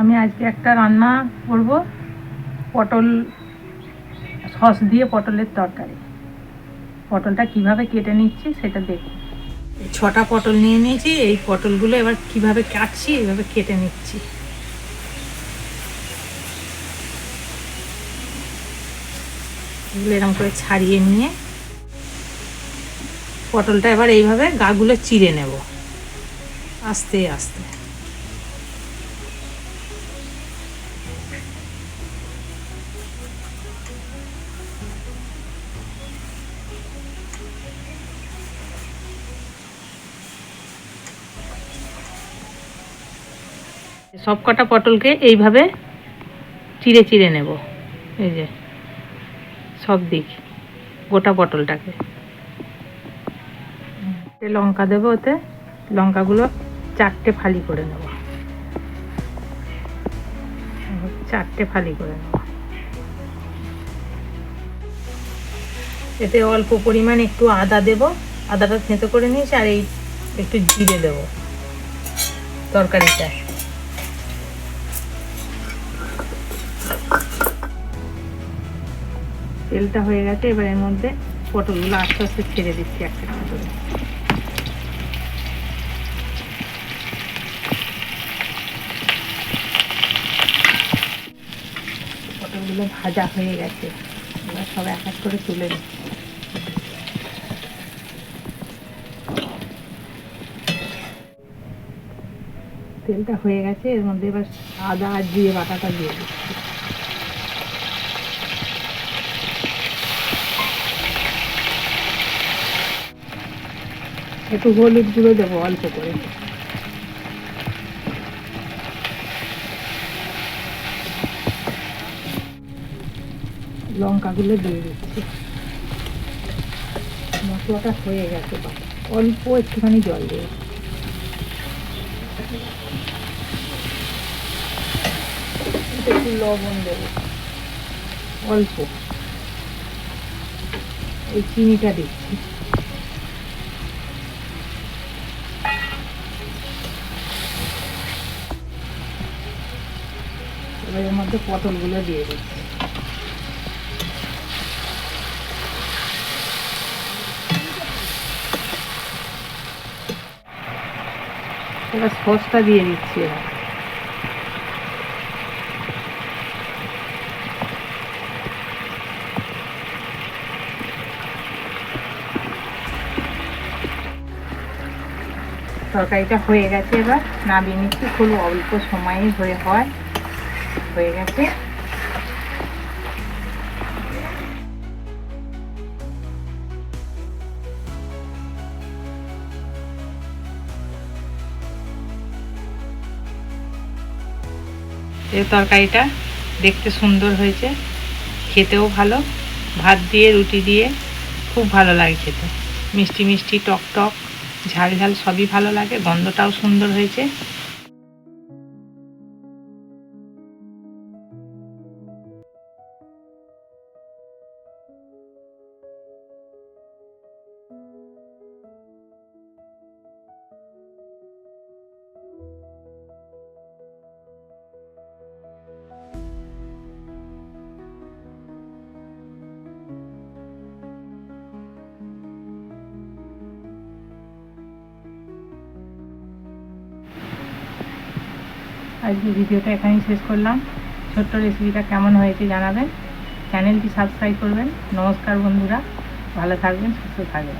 আমি আজকে একটা রান্না করব, পটল সস দিয়ে পটলের তরকারি। পটলটা কীভাবে কেটে নিচ্ছি সেটা দেখুন ছটা পটল নিয়ে নিয়েছি, এই পটলগুলো এবার কীভাবে কাটছি এইভাবে কেটে নিচ্ছি। এগুলো এরকম করে ছাড়িয়ে নিয়ে পটলটা এবার এইভাবে গাগুলো চিড়ে নেব। আস্তে আস্তে। সব কটা পটলকে এইভাবে চিড়ে চিড়ে নেব। এই যে, সব দিক, গোটা পটলটাকে। লঙ্কা দেবো ওতে, লঙ্কাগুলো চারটে ফালি করে নেব। চারটে ফালি করে নেব। এতে অল্প পরিমাণ একটু আদা দেব, আদাটা থেঁতো করে নিয়েছি আর এই একটু জিরে দেব তরকারিটা। তেলটা হয়ে গেছে এবার এর মধ্যে পটলগুলো আস্তে আস্তে ছেড়ে দিচ্ছি একটা করে। পটলগুলো ভাজা হয়ে গেছে। এবার সব এক এক করে তুলে তেলটা হয়ে গেছে, এর মধ্যে এবার আদা আর জিরে বাটাটা দিয়ে দিচ্ছি। একটু হলুদ গুঁড়ো দেবো অল্প করে। লঙ্কাগুলো দিয়ে দিচ্ছি। মশলাটা হয়ে গেছে অল্প একটুখানি জল দেবো একটু লবণ দেবো। অল্প। এই চিনিটা দিচ্ছি। এবার এর মধ্যে পটলগুলো দিয়ে দিচ্ছি। এবার সসটা দিয়ে দিচ্ছি এবার। তরকারিটা হয়ে গেছে এবার। নামিয়ে নিচ্ছি, খুব অল্প সময়ে হয়ে হয়, হয়ে গেছে। এই তরকারিটা দেখতে সুন্দর হয়েছে, খেতেও ভালো। ভাত দিয়ে, রুটি দিয়ে খুব ভালো লাগে খেতে। মিষ্টি মিষ্টি, টক টক, ঝাল ঝাল সবই ভালো লাগে, গন্ধটাও সুন্দর হয়েছে। আজকে ভিডিওটা এখানেই শেষ করলাম। ছোট্ট রেসিপিটা কেমন হয়েছে জানাবেন। চ্যানেলটি সাবস্ক্রাইব করবেন। নমস্কার বন্ধুরা। ভালো থাকবেন, সুস্থ থাকবেন।